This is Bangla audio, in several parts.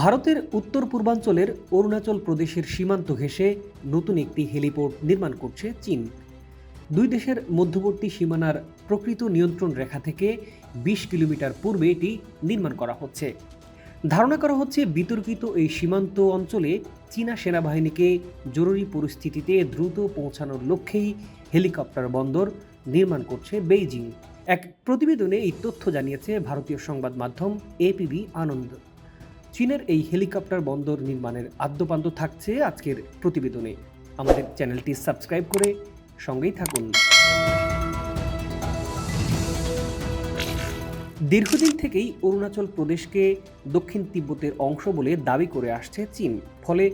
ভারতের উত্তর পূর্বাঞ্চলের অরুণাচল প্রদেশের সীমান্ত ঘেঁষে নতুন একটি হেলিপোর্ট নির্মাণ করছে চীন। দুই দেশের মধ্যবর্তী সীমানার প্রকৃত নিয়ন্ত্রণ রেখা থেকে বিশ কিলোমিটার পূর্বে এটি নির্মাণ করা হচ্ছে। ধারণা করা হচ্ছে বিতর্কিত এই সীমান্ত অঞ্চলে চীনা সেনাবাহিনীকে জরুরি পরিস্থিতিতে দ্রুত পৌঁছানোর লক্ষ্যেই হেলিকপ্টার বন্দর নির্মাণ করছে বেইজিং। এক প্রতিবেদনে এই তথ্য জানিয়েছে ভারতীয় সংবাদ মাধ্যম এপিবি আনন্দ। চীনের এই হেলিকপ্টার বন্দর নির্মাণের আদ্যপান্ত থাকছে আজকের প্রতিবেদনে। আমাদের চ্যানেলটি সাবস্ক্রাইব করে সঙ্গেই থাকুন। দীর্ঘদিন থেকেই অরুণাচল প্রদেশকে দক্ষিণ তিব্বতের অংশ বলে দাবি করে আসছে চীন। ফলে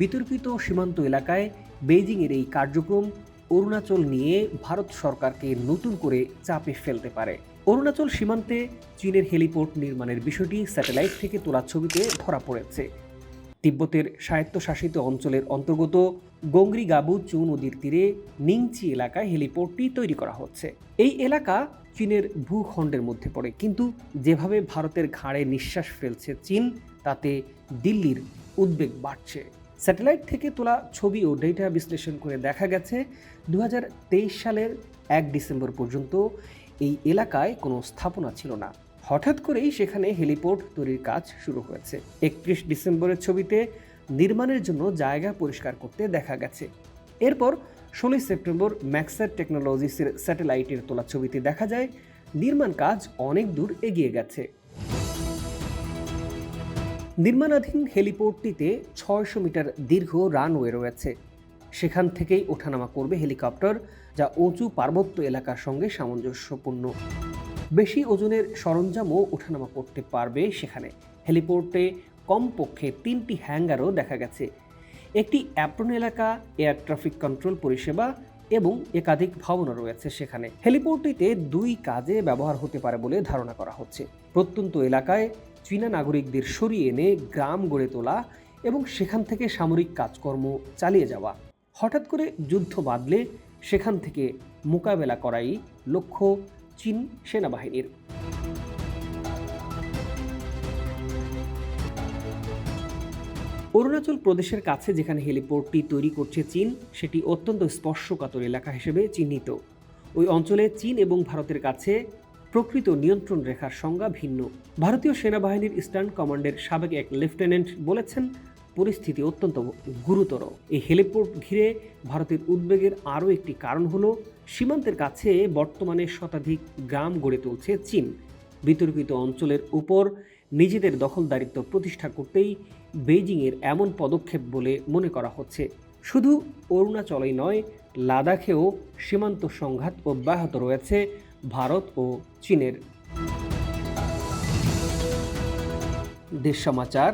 বিতর্কিত সীমান্ত এলাকায় বেইজিংয়ের এই কার্যক্রম অরুণাচল নিয়ে ভারত সরকারকে নতুন করে চাপে ফেলতে পারে। অরুণাচল সীমান্তে চীনের হেলিপোর্ট নির্মাণের বিষয়টি স্যাটেলাইট থেকে তোলা ছবিতে ধরা পড়েছে। তিব্বতের স্বায়ত্তশাসিত অঞ্চলের অন্তর্গত গংরি গাবু চু নদীর তীরে নিংচি এলাকায় হেলিপোর্টটি তৈরি করা হচ্ছে। এই এলাকা চীনের ভূখণ্ডের মধ্যে পড়ে, কিন্তু যেভাবে ভারতের ঘাড়ে নিঃশ্বাস ফেলছে চীন, তাতে দিল্লির উদ্বেগ বাড়ছে। স্যাটেলাইট থেকে তোলা ছবি ও ডেটা বিশ্লেষণ করে দেখা গেছে দু হাজার তেইশ সালের এক ডিসেম্বর পর্যন্ত এই এলাকায় কোনো স্থাপনা ছিল না। হঠাৎ করেই সেখানে হেলিপোর্ট তৈরির কাজ শুরু হয়েছে। একত্রিশ ডিসেম্বরের ছবিতে নির্মাণের জন্য জায়গা পরিষ্কার করতে দেখা গেছে। এরপর ষোলোই সেপ্টেম্বর ম্যাক্সার টেকনোলজিসের স্যাটেলাইটের তোলা ছবিতে দেখা যায়, নির্মাণ কাজ অনেক দূর এগিয়ে গেছে। নির্মাণাধীন হেলিপোর্টটিতে ছয়শো মিটার দীর্ঘ রানওয়ে রয়েছে। সেখান থেকেই ওঠানামা করবে হেলিকপ্টার, যা উঁচু পার্বত্য এলাকার সঙ্গে সামঞ্জস্যপূর্ণ। বেশি ওজনের সরঞ্জামও ওঠানামা করতে পারবে সেখানে। হেলিপোর্টে কমপক্ষে তিনটি হ্যাঙ্গারও দেখা গেছে। একটি অ্যাপ্রন এলাকা, এয়ার ট্রাফিক কন্ট্রোল পরিষেবা এবং একাধিক ভবনও রয়েছে সেখানে। হেলিপোর্টটিতে দুই কাজে ব্যবহার হতে পারে বলে ধারণা করা হচ্ছে। প্রত্যন্ত এলাকায় চীনা নাগরিকদের সরিয়ে এনে গ্রাম গড়ে তোলা এবং সেখান থেকে সামরিক কাজকর্ম চালিয়ে যাওয়া। হঠাৎ করে যুদ্ধ বাঁধলে সেখান থেকে মোকাবেলা করাই লক্ষ্য চীন সেনাবাহিনীর। অরুণাচল প্রদেশের কাছে যেখানে হেলিপোর্টটি তৈরি করছে চীন, সেটি অত্যন্ত স্পর্শকাতর এলাকা হিসেবে চিহ্নিত। ওই অঞ্চলে চীন এবং ভারতের কাছে প্রকৃত নিয়ন্ত্রণ রেখার সংজ্ঞা ভিন্ন। ভারতীয় সেনাবাহিনীর ইস্টার্ন কমান্ডের সাবেক এক লেফটেন্যান্ট বলেছেন পরিস্থিতি অত্যন্ত গুরুতর। এই হেলিপোর্ট ঘিরে ভারতের উদ্বেগের আরও একটি কারণ হলো, সীমান্তের কাছে বর্তমানে শতাধিক গ্রাম গড়ে তুলছে চীন। বিতর্কিত অঞ্চলের উপর নিজেদের দখলদারিত্ব প্রতিষ্ঠা করতেই বেইজিংয়ের এমন পদক্ষেপ বলে মনে করা হচ্ছে। শুধু অরুণাচলেই নয়, লাদাখেও সীমান্ত সংঘাত অব্যাহত রয়েছে ভারত ও চীনের। দেশ সমাচার,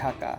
ঢাকা।